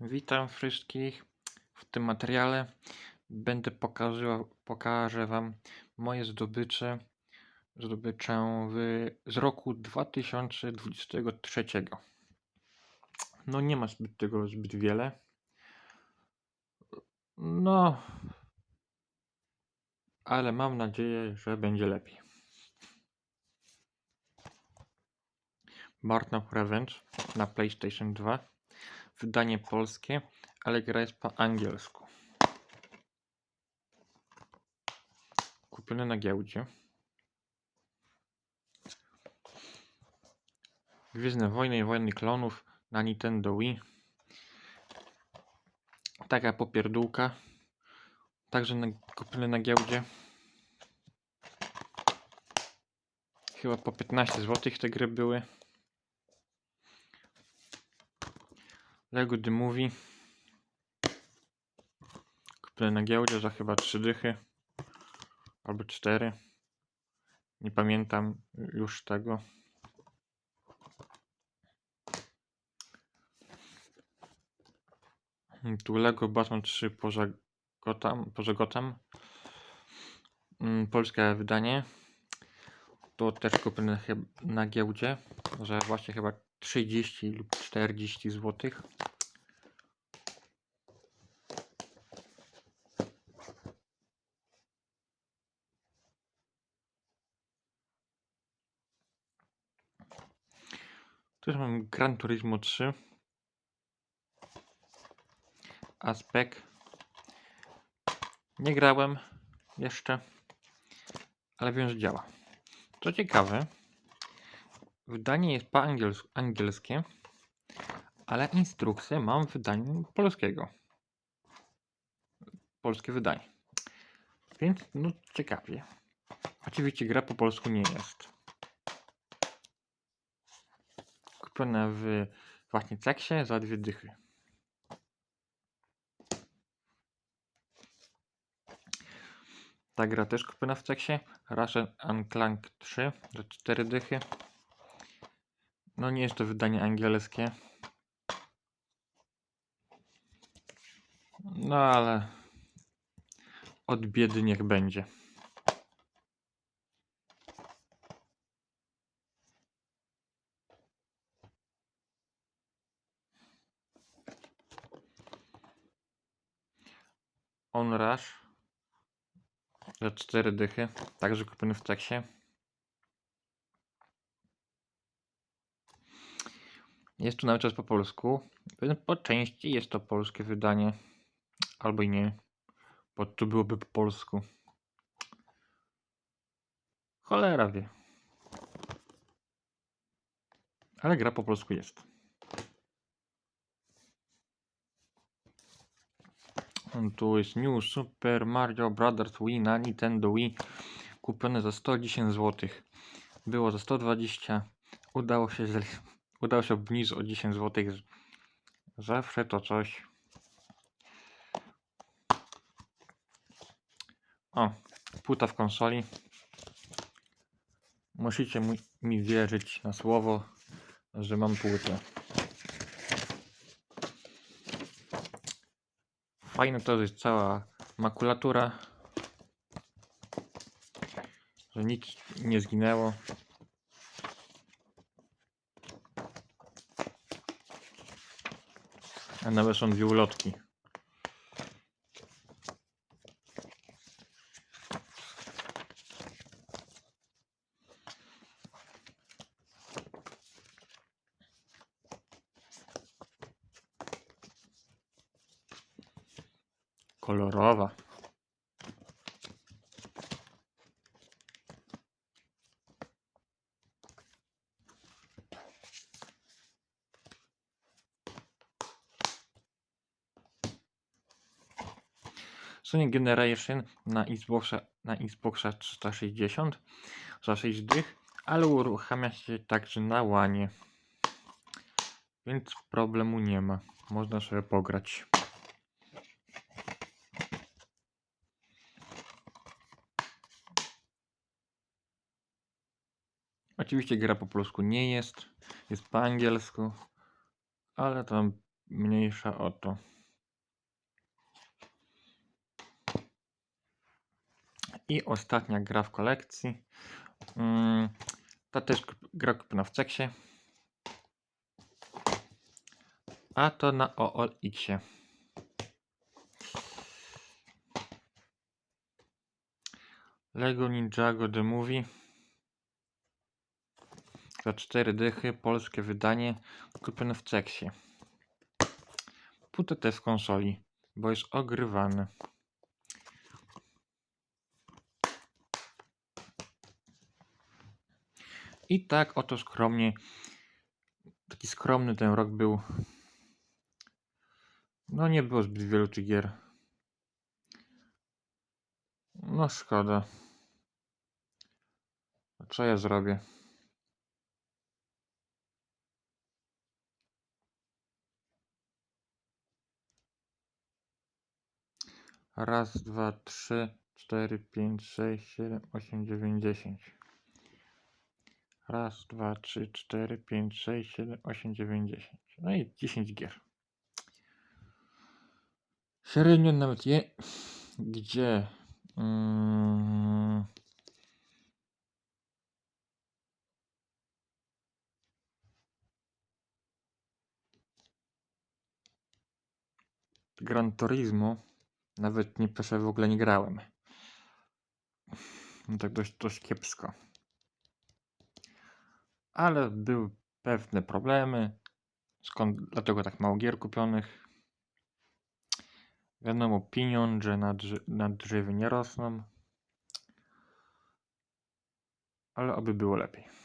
Witam wszystkich. W tym materiale będę pokazywał, pokażę Wam moje zdobycze, zdobyczę w, z roku 2023. No nie ma zbyt tego zbyt wiele. No, ale mam nadzieję, że będzie lepiej. Bartnop Revenge na PlayStation 2. Wydanie polskie, ale gra jest po angielsku. Kupiony na giełdzie. Gwiezdne Wojny i Wojny Klonów na Nintendo Wii. Taka popierdółka. Także na, kupiony na giełdzie. Chyba po 15 zł te gry były. Lego The Movie. Kupiony na giełdzie za chyba 3 dychy. Albo 4. Nie pamiętam już tego. Tu Lego Batman 3 poza Gotham, poza Gotham. Mm, Polskie wydanie. To też kupione na giełdzie. Za właśnie chyba 30 lub 40 zł. Tu mam Gran Turismo 3. Aspekt. Nie grałem jeszcze, ale wiem, że działa. Co ciekawe, wydanie jest po angiels angielskie, ale instrukcję mam w wydaniu polskiego. Polskie wydanie. Więc no ciekawie. Oczywiście gra po polsku nie jest. Kupiona w właśnie Ceksie za dwie dychy. Ta gra też kupiona w Ceksie. Ratchet and Clank 3 za 4 dychy. No nie jest to wydanie angielskie. No ale od biedy niech będzie. On Rush za 4 dychy, także kupiony w Teksie. Jest tu cały czas po polsku. Po części jest to polskie wydanie, albo i nie, bo tu byłoby po polsku. Cholera wie. Ale gra po polsku jest. Tu jest New Super Mario Brothers Wii na Nintendo Wii. Kupione za 110 zł. Było za 120. Udało się, z- udało się obniżyć o 10 zł. Zawsze to coś. O, płyta w konsoli. Musicie mi, wierzyć na słowo, że mam płytę. Fajne to jest cała makulatura, że nic nie zginęło. A nawet są dwie ulotki. Kolorowa. Sonic Generation na Xboxa, na Xboxa 360 za 6 dych, ale uruchamia się także na łanie. Więc problemu nie ma. Można sobie pograć. Oczywiście gra po polsku nie jest, jest po angielsku, ale tam mniejsza o to. Ostatnia gra w kolekcji. Mm, Ta też gra kupiona w Ceksie. A to na OLX-ie. Lego Ninjago The Movie. Za 4 dychy, polskie wydanie, kupione w Ceksie. Putę też w konsoli, bo jest ogrywany. I tak oto skromnie, taki skromny ten rok był. No nie było zbyt wielu tych gier. No szkoda. Co ja zrobię? Raz, dwa, trzy, cztery, pięć, sześć, siedem, osiem, dziewięć, dziesięć. Raz, dwa, trzy, cztery, pięć, sześć, siedem, osiem, dziewięć, dziesięć. No i 10 gier. Średnio nawet je. Gdzie? Mm. Gran Turismo. Nawet nie proszę, w ogóle nie grałem. No tak dość, dość kiepsko. Ale były pewne problemy. Skąd dlatego tak mało gier kupionych? Wiadomo, pieniądze na, drze- na drzewie nie rosną. Ale oby było lepiej.